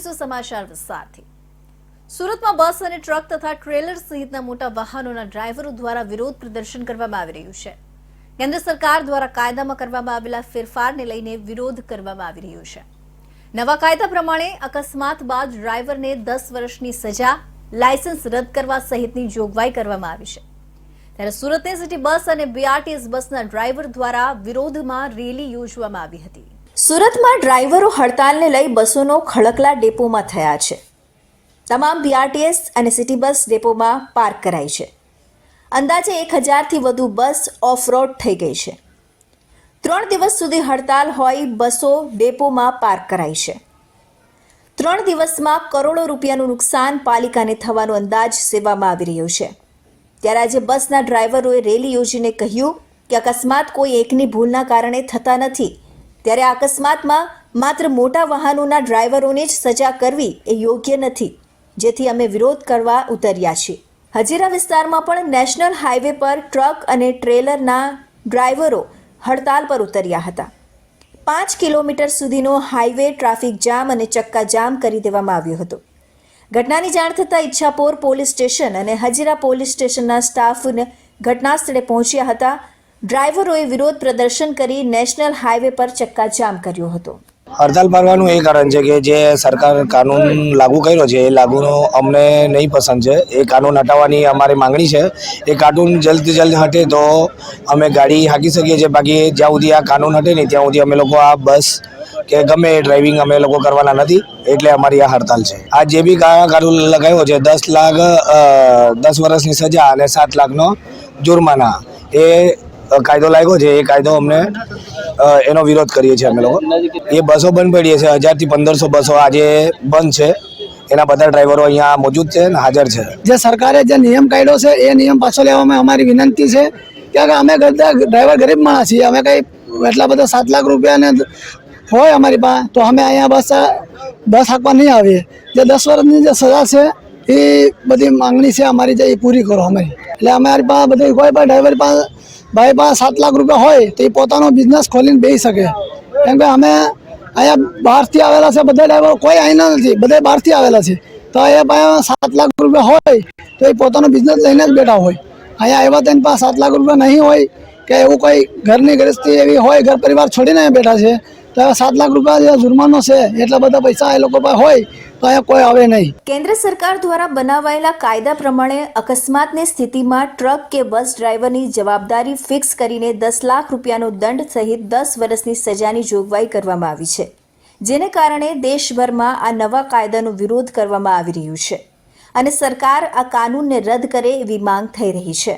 જોઈશું સમાચાર વિસ્તારથી સુરતમાં બસ અને ટ્રક તથા ટ્રેલર સહિતના મોટા વાહનોના ડ્રાઈવરો દ્વારા વિરોધ પ્રદર્શન કરવામાં આવી રહ્યું છે. કેન્દ્ર સરકાર દ્વારા કાયદામાં કરવામાં આવેલા ફેરફારને લઈને વિરોધ કરવામાં આવી રહ્યો છે. નવા કાયદા પ્રમાણે અકસ્માત બાદ ડ્રાઈવરને દસ વર્ષની સજા, લાયસન્સ રદ કરવા સહિતની જોગવાઈ કરવામાં આવી છે. ત્યારે સુરતની સિટી બસ અને બીઆરટીએસ બસના ડ્રાઈવર દ્વારા વિરોધમાં રેલી યોજવામાં આવી હતી. સુરતમાં ડ્રાઈવરો હડતાલને લઈ બસોનો ખડકલા ડેપોમાં થયા છે. તમામ બીઆરટીએસ અને સિટી બસ ડેપોમાં પાર્ક કરાઈ છે. અંદાજે એક હજારથી વધુ બસ ઓફ રોડ થઈ ગઈ છે. ત્રણ દિવસ સુધી હડતાલ હોય બસો ડેપોમાં પાર્ક કરાઈ છે. ત્રણ દિવસમાં કરોડો રૂપિયાનું નુકસાન પાલિકાને થવાનો અંદાજ સેવામાં આવી રહ્યો છે. ત્યારે આજે બસના ડ્રાઈવરોએ રેલી યોજીને કહ્યું કે અકસ્માત કોઈ એકની ભૂલના કારણે થતા નથી ત્યારે અકસ્માતમાં માત્ર મોટા વાહનોના ડ્રાઈવરોને જ સજા કરવી એ યોગ્ય નથી, જેથી અમે વિરોધ કરવા ઉતર્યા છીએ. હજીરા વિસ્તારમાં પણ નેશનલ હાઈવે પર ટ્રક અને ટ્રેલરના ડ્રાઈવરો હડતાલ પર ઉતર્યા હતા. પાંચ કિલોમીટર સુધીનો હાઈવે ટ્રાફિક જામ અને ચક્કા જામ કરી દેવામાં આવ્યો હતો. ઘટનાની જાણ થતાં ઈચ્છાપોર પોલીસ સ્ટેશન અને હજીરા પોલીસ સ્ટેશનના સ્ટાફ ઘટના સ્થળે પહોંચ્યા હતા ડ્રાઈવરોએ વિરોધ પ્રદર્શન કરી નેશનલ હાઈવે પર ચક્કાજામ કર્યો હતો. હડતાલ મારવાનું એ કારણ છે કે જે સરકાર કાનૂન લાગુ કર્યો છે, એ લાગુનો અમને નહીં પસંદ છે. એ કાનૂન હટાવવાની અમારી માંગણી છે. એ કાનૂન જલ્દથી જલ્દ હટે તો અમે ગાડી હાંકી શકીએ છીએ. બાકી જ્યાં સુધી આ કાનૂન હટે નહીં, ત્યાં સુધી અમે લોકો આ બસ કે ગમે એ ડ્રાઇવિંગ અમે લોકો કરવાના નથી. એટલે અમારી આ હડતાલ છે. આ જે બી કાનૂન લગાવ્યો છે, દસ લાખ દસ વર્ષની સજા અને સાત લાખનો જુર્માના, એ કાયદો લાગ્યો છે, એ કાયદો અમને એનો વિરોધ કરીએ છીએ અમે લોકો. એ બસો બંધ પડીએ છે, હજારથી પંદરસો બસો આજે બંધ છે. એના બધા ડ્રાઈવરો અહીંયા મોજૂદ છે અને હાજર છે. જે સરકારે જે નિયમ કાઢ્યો છે, એ નિયમ પાછો લેવામાં અમારી વિનંતી છે કે અમે બધા ડ્રાઈવર ગરીબ માણસ છીએ, અમે કંઈ એટલા બધા સાત લાખ રૂપિયાને હોય અમારી પાસે, તો અમે અહીંયા બસ બસ હાંકવા નહીં આવીએ. જે દસ વર્ષની જે સજા છે, એ બધી માંગણી છે અમારી જે એ પૂરી કરો અમારી એટલે અમારી પાસે બધી કોઈ પણ ડ્રાઈવર પાસે ભાઈ પાસે સાત લાખ રૂપિયા હોય તો એ પોતાનો બિઝનેસ ખોલીને બેસી શકે. કેમ કે અમે અહીંયા બહારથી આવેલા છે, બધા ડ્રાઈવરો કોઈ અહીંના નથી બધા બહારથી આવેલા છે. તો એ પાસે સાત લાખ રૂપિયા હોય તો એ પોતાનો બિઝનેસ લઈને જ બેઠા હોય. અહીંયા આવ્યા તેની પાસે સાત લાખ રૂપિયા નહીં હોય કે એવું કોઈ ઘરની ગૃહસ્થી એવી હોય, ઘર પરિવાર છોડીને અહીંયા બેઠા છે. સાત લાખ રૂપિયા જુર્માનો છે, એટલા બધા પૈસા એ લોકો પાસે હોય, તો અહીંયા કોઈ આવે નહીં. કેન્દ્ર સરકાર દ્વારા બનાવાયેલા કાયદા પ્રમાણે અકસ્માતની સ્થિતિમાં ટ્રક કે બસ ડ્રાઈવરની જવાબદારી ફિક્સ કરીને દસ લાખ રૂપિયાનો દંડ સહિત દસ વર્ષની સજાની જોગવાઈ કરવામાં આવી છે, જેને કારણે દેશભરમાં આ નવા કાયદાનો વિરોધ કરવામાં આવી રહ્યું છે. અને સરકાર આ કાનૂનને રદ કરે એવી માંગ થઈ રહી છે.